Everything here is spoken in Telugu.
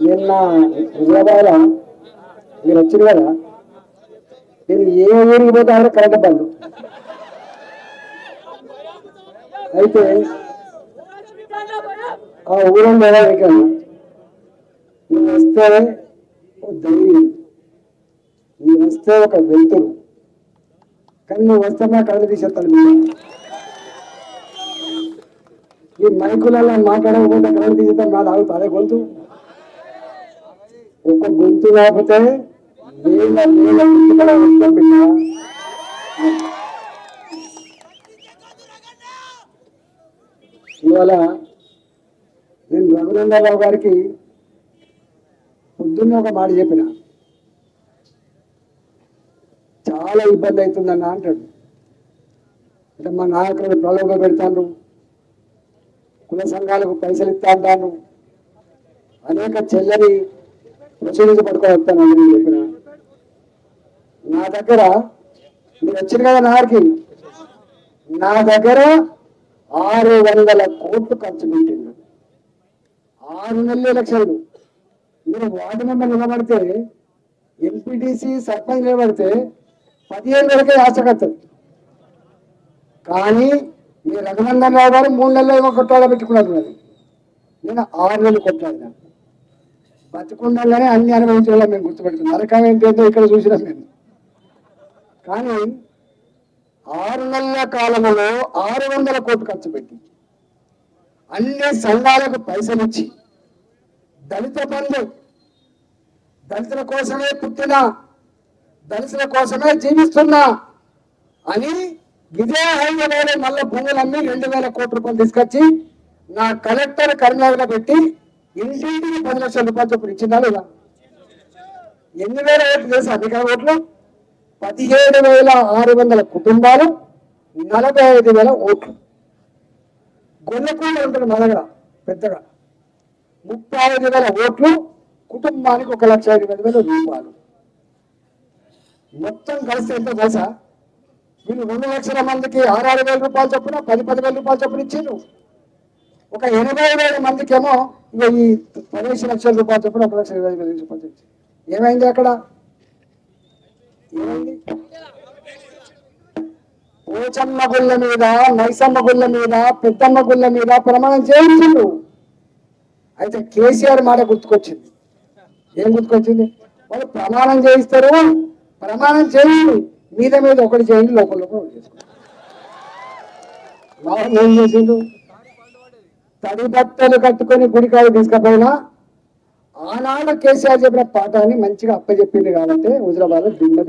నిన్న విజయవాడ మీరు వచ్చింది కదా? నేను ఏ ఊరికి పోతే ఆడ కరెంట్ బంద్. అయితే ఆ ఊరం లేదా ఇక్కడ నువ్వు వస్తే ఓ ధైర్యం నువ్వు వస్తే ఒక వెళ్తురు కానీ నువ్వు వస్తే నా కళ్ళు తీసేస్తాను మీరు ఈ మైకులలో మాట్లాడకపోతే కళ్ళు తీసేస్తాను నా తాగుతా అదే గొంతు. ఒక గొంతు కాకపోతే వేల వేల వస్తాం బిడ్డ. ఇవాళ నేను రఘునందరావు గారికి పొద్దున్న ఒక మాట చెప్పిన. చాలా ఇబ్బంది అవుతుందన్న అంటాడు. అంటే మా నాయకులను ప్రలోభ పెడతాను కుల సంఘాలకు పైసలు ఇస్తా అంటాను అనేక చెల్లని ప్రచురించి పడుకోవస్తాను అని చెప్పిన. నా దగ్గర మీరు వచ్చింది కదా నాకి నా దగ్గర ఆరు వందల కోట్లు ఖర్చు పెట్టిండు. ఆరు నెలలు లక్షలు మీరు వార్డు మెంబర్ నిలబడితే ఎంపీటీసీ సర్పంచ్ నిలబడితే పదిహేను వరకే ఆశకత్తది కానీ ఈ రఘునందన్ రావు గారు మూడు నెలలు ఏమో కొట్టాడ మరి. నేను ఆరు నెలలు కొట్టాడు బతుకుండాలని అన్ని అనుభవించాలని మేము గుర్తుపెట్టుకున్నాం. నరకం ఏంటంటే ఇక్కడ చూసినాం మేము. కానీ ఆరు నెలల కాలంలో ఆరు వందల కోట్లు ఖర్చు పెట్టి అన్ని సంఘాలకు పైసలు ఇచ్చి దళిత బంధు దళితుల కోసమే పుట్టినా దళితుల కోసమే జీవిస్తున్నా అని ఇదే మల్ల మళ్ళీ భూములన్నీ రెండు వేల కోట్ల రూపాయలు తీసుకొచ్చి నా కలెక్టర్ కరీంనగర్లో పెట్టి ఇంటింటికి పది లక్షల రూపాయలు చొప్పున ఇచ్చిందా లేదా? ఎన్ని వేల ఓట్లు తెలుసా అధికార ఓట్లు? పదిహేడు వేల ఆరు వందల కుటుంబాలు నలభై ఐదు వేల ఓట్లు. గొల్లకూడ ఉంటుంది మా దగ్గర పెద్దగా. ముప్పై ఐదు వేల ఓట్లు కుటుంబానికి ఒక లక్ష ఐదు వేల వేల రూపాయలు. మొత్తం కలిసి ఎంత తెలుసా? వీళ్ళు రెండు లక్షల మందికి ఆరు వేల రూపాయలు చొప్పున పది పది వేల రూపాయలు చొప్పున ఇచ్చారు ఒక ఎనభై వేల మందికేమో ఇక ఈ పదిహేను లక్షల రూపాయలు చొప్పున ఒక లక్ష ఇరవై వేల రూపాయలు ఇచ్చారు ఏమైంది అక్కడ? ఏమైంది? పోచమ్మ గుళ్ళ మీద నైసమ్మ గుళ్ళ మీద పెద్దమ్మ గుళ్ళ మీద ప్రమాణం చేయించిండు అయితే కేసీఆర్ మాట గుర్తుకొచ్చింది. ఏం గుర్తుకొచ్చింది? వాళ్ళు ప్రమాణం చేయిస్తారు ప్రమాణం చేయండి మీద మీద ఒకటి చేయండి లోపల లోపల చేసుకోండి. ఏం చేసిండు? తడి బట్టలు కట్టుకొని గుడికాడ తీసుకపోయినా ఆనాడు కేసీఆర్ చెప్పిన పాఠాన్ని మంచిగా అప్పచెప్పింది కాబట్టి హుజరాబాద్ దిమ్మ